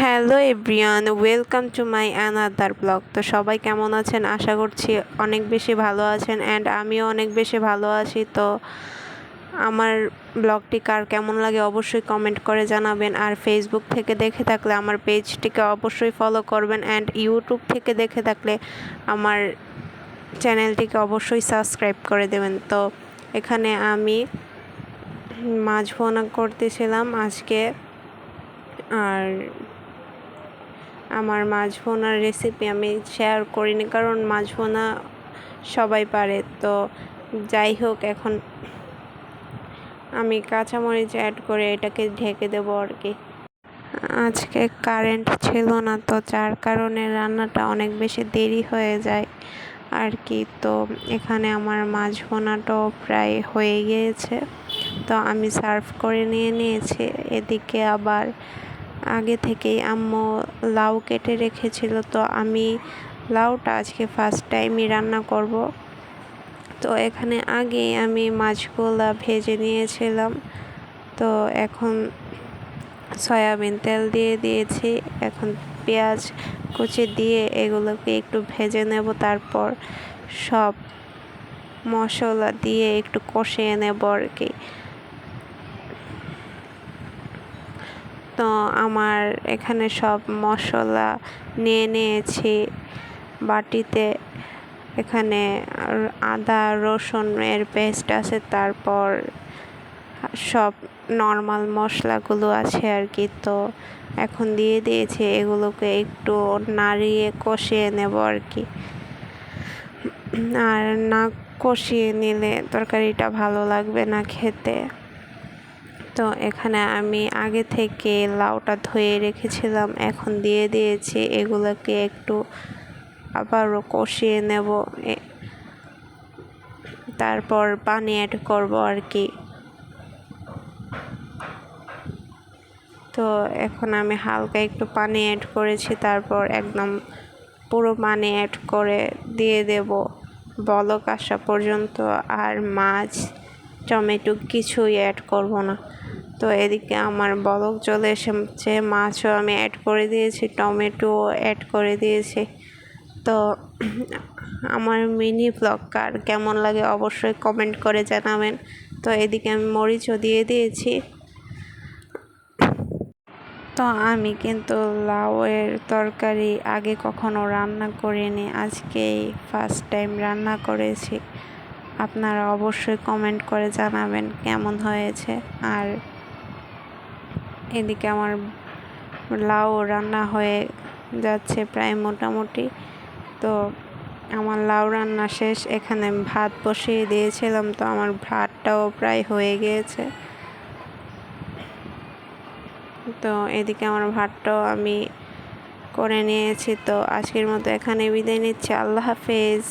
Hello everyone welcome to my another blog তো সবাই কেমন আছেন? আশা করছি অনেক বেশি ভালো আছেন অ্যান্ড আমিও অনেক বেশি ভালো আছি। তো আমার ব্লগটি কার কেমন লাগে অবশ্যই কমেন্ট করে জানাবেন। আর ফেসবুক থেকে দেখে থাকলে, আমার পেজটিকে অবশ্যই ফলো করবেন অ্যান্ড ইউটিউব থেকে দেখে থাকলে, আমার চ্যানেলটিকে অবশ্যই সাবস্ক্রাইব করে দেবেন। তো এখানে আমি মাছ ভোনা করতেছিলাম আজকে। আর আমার মাছ ভোনার রেসিপি আমি শেয়ার করিনি, কারণ মাছ ভোনা সবাই পারে। তো যাই হোক, এখন আমি কাঁচামরিচ অ্যাড করে এটাকে ঢেকে দেবো আর কি। আজকে কারেন্ট ছিল না তো, যার কারণে রান্নাটা অনেক বেশি দেরি হয়ে যায় আর কি। তো এখানে আমার মাছ ভোনাটাও প্রায় হয়ে গিয়েছে। তো আমি সার্ভ করে নিয়ে নিয়েছি, এদিকে আবার আগে থেকেই আম্মু লাউ কেটে রেখেছিল, তো আমি লাউটা আজকে ফার্স্ট টাইমই রান্না করব। তো এখানে আগে আমি মাছগুলা ভেজে নিয়েছিলাম। তো এখন সয়াবিন তেল দিয়ে দিয়েছি, এখন পেঁয়াজ কুচি দিয়ে এগুলোকে একটু ভেজে নেব, তারপর সব মশলা দিয়ে একটু কষিয়ে নেব আর কি। তো আমার এখানে সব মশলা নিয়ে নিয়েছি বাটিতে। এখানে আদা রসুনের পেস্ট আছে, তারপর সব নর্মাল মশলাগুলো আছে আর কি। তো এখন দিয়ে দিয়েছি, এগুলোকে একটু নাড়িয়ে কষিয়ে নেব আর কি। আর না কষিয়ে নিলে তরকারিটা ভালো লাগবে না খেতে। তো এখানে আমি আগে থেকে লাউটা ধুয়ে রেখেছিলাম, এখন দিয়ে দিয়েছি। এগুলোকে একটু আবারও কষিয়ে নেব। তারপর পানি অ্যাড করব আর কি। তো এখন আমি হালকা একটু পানি অ্যাড করেছি, তারপর একদম পুরো পানি অ্যাড করে দিয়ে দেব। বলক আসা পর্যন্ত আর মাছ, টমেটো কিছুই অ্যাড করব না। তো এদিকে আমার বলক চলে এসেছে, মাছও আমি অ্যাড করে দিয়েছি টমেটো অ্যাড করে দিয়েছি। তো আমার মিনি ব্লগ কার কেমন লাগে অবশ্যই কমেন্ট করে জানাবেন। তো এদিকে আমি মরিচও দিয়ে দিয়েছি। তো আমি কিন্তু লাউয়ের তরকারি আগে কখনো রান্না করিনি, আজকেই ফার্স্ট টাইম রান্না করেছি। আপনারা অবশ্যই কমেন্ট করে জানাবেন কেমন হয়েছে। আর এদিকে আমার লাউ রান্না হয়ে যাচ্ছে প্রায় মোটামুটি। তো আমার লাউ রান্না শেষ, এখানে ভাত বসিয়ে দিয়েছিলাম, তো আমার ভাতটাও প্রায় হয়ে গিয়েছে। তো এদিকে আমার ভাতটাও আমি করে নিয়েছি, তো আজকের মতো এখানে বিদায় নিচ্ছি। আল্লাহ হাফেজ।